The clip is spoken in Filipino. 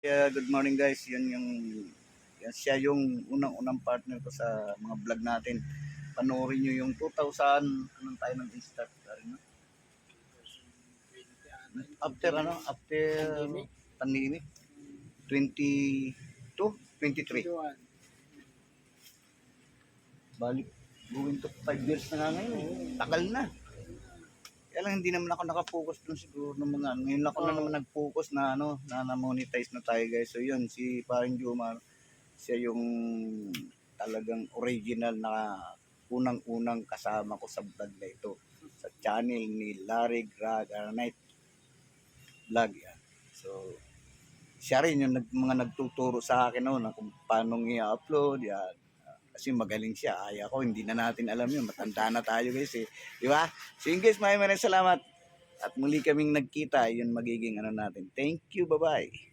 Yeah, good morning guys. Yan yung yan siya yung unang-unang partner ko sa mga vlog natin. Panoorin niyo yung 2000 anong tayo nang start no? After ano? After pandemic 22 23. Balik going to 5 years na nga ngayon. Tagal na. Kaya lang hindi naman ako nakafocus dun siguro ng mga ano. Ngayon ako na naman nag-focus na ano, na na-monetize na tayo guys. So yun, si Paring Juma, siya yung talagang original na unang-unang kasama ko sa vlog na ito. Sa channel ni Larry Granite Vlog yan. So, siya rin yung nag, mga nagtuturo sa akin noon kung paano i-upload yan. Kasi magaling siya. Ay ako, hindi na natin alam yun. Matanda na tayo guys eh. Di ba? So yun guys, maraming salamat. At muli kaming nagkita, yun magiging ano natin. Thank you, bye-bye.